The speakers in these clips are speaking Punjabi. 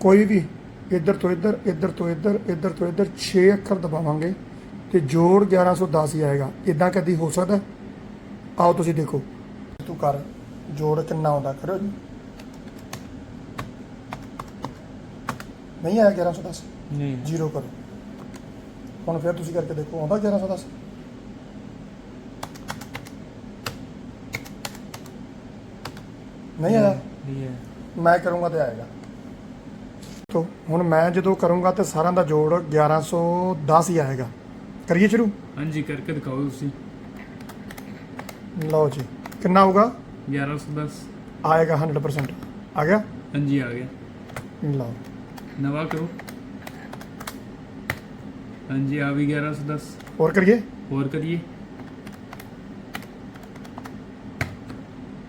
ਕੋਈ ਵੀ ਇੱਧਰ ਤੋਂ ਇੱਧਰ ਇੱਧਰ ਤੋਂ ਇੱਧਰ ਇੱਧਰ ਤੋਂ ਇੱਧਰ 6 ਅੱਖਰ ਦਬਾਵਾਂਗੇ ਤੇ ਜੋੜ 1110 ਹੀ ਆਏਗਾ। ਇਦਾਂ ਕਦੀ ਹੋ ਸਕਦਾ? ਆਓ ਤੁਸੀਂ ਦੇਖੋ। ਤੂੰ ਕਰ ਜੋੜ ਕਿੰਨਾ ਆਉਂਦਾ ਕਰੋ ਜੀ। ਨਹੀਂ ਆਇਆ 1110 ਨਹੀਂ। ਜ਼ੀਰੋ ਕਰੋ। ਹੁਣ ਫਿਰ ਤੁਸੀਂ ਕਰਕੇ ਦੇਖੋ ਆਉਂਦਾ 1110 ਨਹੀਂ ਆਇਆ? ਨਹੀਂ ਹੈ ਮੈਂ ਕਰੂੰਗਾ ਤੇ ਆਏਗਾ। ਤੋ। ਹੁਣ ਮੈਂ ਜਦੋਂ ਕਰੂੰਗਾ ਤੇ ਸਾਰਿਆਂ ਦਾ ਜੋੜ 1110 ਹੀ ਆਏਗਾ। ਕਰੀਏ ਸ਼ੁਰੂ? ਹਾਂਜੀ ਕਰਕੇ ਦਿਖਾਓ ਤੁਸੀਂ। ਲਓ ਜੀ ਕਿੰਨਾ ਆਊਗਾ 1110 ਆਏਗਾ 100% ਆ ਗਿਆ? ਹਾਂਜੀ ਆ ਗਿਆ। ਲਓ। ਨਵਾਂ ਕਰੋ। ਹਾਂਜੀ ਆ ਵੀ 1110 ਹੋਰ ਕਰੀਏ? ਹੋਰ ਕਰੀਏ।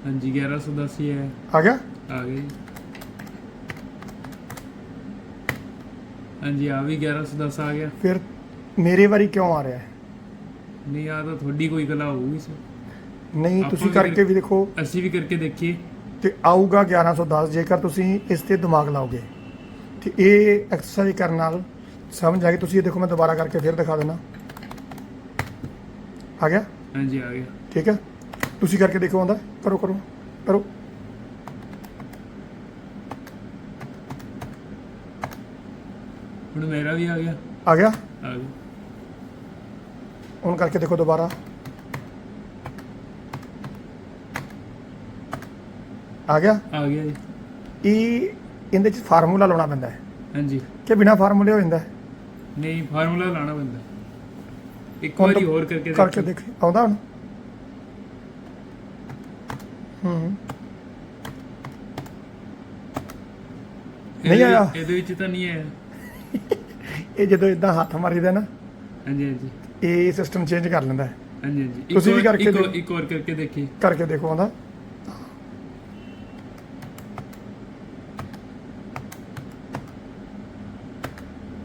ਹਾਂਜੀ 1110 ਹੀ ਹੈ ਆ ਗਿਆ? ਆ ਗਈ ਹਾਂਜੀ ਆ ਵੀ 1110 ਆ ਗਿਆ। ਫਿਰ ਮੇਰੇ ਵਾਰੀ ਕਿਉਂ ਆ ਰਿਹਾ ਹੈ? ਨਹੀਂ ਆ ਤਾਂ ਤੁਹਾਡੀ ਕੋਈ ਕਲਾ ਹੋਊਗੀ ਸਰ। ਨਹੀਂ ਆਪਾਂ ਤੁਸੀਂ ਵੀ ਕਰਕੇ ਵੀ ਦੇਖੋ। ਅਸੀਂ ਵੀ ਕਰਕੇ ਦੇਖੀਏ। ਤੇ ਆਊਗਾ 1110 ਜੇਕਰ ਤੁਸੀਂ ਇਸ ਤੇ ਦਿਮਾਗ ਲਾਓਗੇ। ਤੇ ਇਹ ਐਕਸਰਸਾਈਜ਼ ਕਰਨ ਨਾਲ ਸਮਝ ਆ ਗਈ। ਤੁਸੀਂ ਇਹ ਦੇਖੋ ਮੈਂ ਦੁਬਾਰਾ ਕਰਕੇ ਫਿਰ ਦਿਖਾ ਦੇਣਾ ਆ ਗਿਆ? ਹਾਂਜੀ ਆ ਗਿਆ। ਠੀਕ ਹੈ? ਤੁਸੀਂ ਕਰਕੇ ਦੇਖੋ ਆਉਂਦਾ। ਕਰੋ ਕਰੋ। ਕਰੋ। ਹੁਣ ਮੇਰਾ ਵੀ ਆ ਗਿਆ। ਆ ਗਿਆ? ਆ ਗਿਆ। ਹੁਣ ਕਰਕੇ ਦੇਖੋ ਦੁਬਾਰਾ। ਆ ਗਿਆ? ਆ ਗਿਆ ਜੀ। ਇਹ ਇਹਦੇ ਚ ਫਾਰਮੂਲਾ ਲਾਉਣਾ ਪੈਂਦਾ ਹੈ। ਹਾਂਜੀ। ਕਿ ਬਿਨਾ ਫਾਰਮੂਲੇ ਹੋ ਜਾਂਦਾ ਹੈ? ਨਹੀਂ ਫਾਰਮੂਲਾ ਲਾਣਾ ਪੈਂਦਾ। ਇੱਕ ਵਾਰੀ ਹੋਰ ਕਰਕੇ ਕਰਕੇ ਦੇਖੋ। ਦੇਖ। ਆਉਂਦਾ ਹੁਣ? ਹੂੰ। ਨਹੀਂ ਇਹਦੇ- ਆਇਆ। ਇਹਦੇ ਵਿੱਚ ਤਾਂ ਨਹੀਂ ਆਇਆ। ਇਹ ਜਦੋਂ ਇਦਾਂ ਹੱਥ ਮਾਰੀਦਾ ਨਾ ਹਾਂਜੀ ਹਾਂਜੀ। ਇਹ ਸਿਸਟਮ ਚੇਂਜ ਕਰ ਲੈਂਦਾ ਹੈ। ਹਾਂਜੀ ਹਾਂਜੀ। ਇੱਕ ਤੁਸੀਂ ਵੀ ਹੋਰ- ਕਰਕੇ ਇੱਕ ਹੋਰ-। ਇੱਕ ਹੋਰ ਕਰਕੇ ਦੇਖੀ। ਕਰਕੇ ਦੇਖੋ ਆਉਂਦਾ।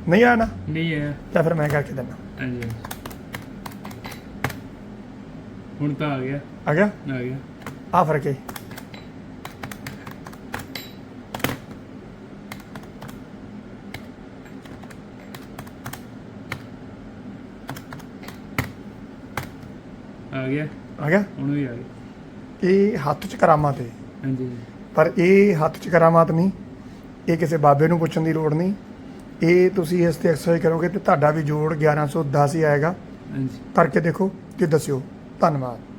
ਨਹੀਂ ਆਣਾ ਨਹੀਂ ਆਇਆ। ਤਾਂ ਫਿਰ ਮੈਂ ਕਰਕੇ ਦਿੰਦਾ। ਹਾਂਜੀ ਹਾਂਜੀ। ਹੁਣ ਤਾਂ ਆ ਗਿਆ। ਆ ਗਿਆ? ਆ ਗਿਆ। ਆ ਫ਼ਰਕ ਹੈ। ਆ ਗਿਆ। ਆ ਗਿਆ? ਹੁਣ ਵੀ ਆ ਗਿਆ। ਇਹ ਹੱਥ 'ਚ ਕਰਾਮਾਤ ਹੈ ਹਾਂਜੀ। ਪਰ ਇਹ ਹੱਥ 'ਚ ਕਰਾਮਾਤ ਨਹੀਂ। ਇਹ ਕਿਸੇ ਬਾਬੇ ਨੂੰ ਪੁੱਛਣ ਦੀ ਲੋੜ ਨਹੀਂ। ਇਹ ਤੁਸੀਂ ਇਸ ਤੇ ਐਕਸਰਸਾਈਜ਼ ਕਰੋਗੇ ਤੇ ਤੁਹਾਡਾ ਵੀ ਜੋੜ 1110 ਹੀ ਆਏਗਾ। ਹਾਂਜੀ। ਕਰਕੇ ਦੇਖੋ ਤੇ ਦੱਸਿਓ। ਧੰਨਵਾਦ।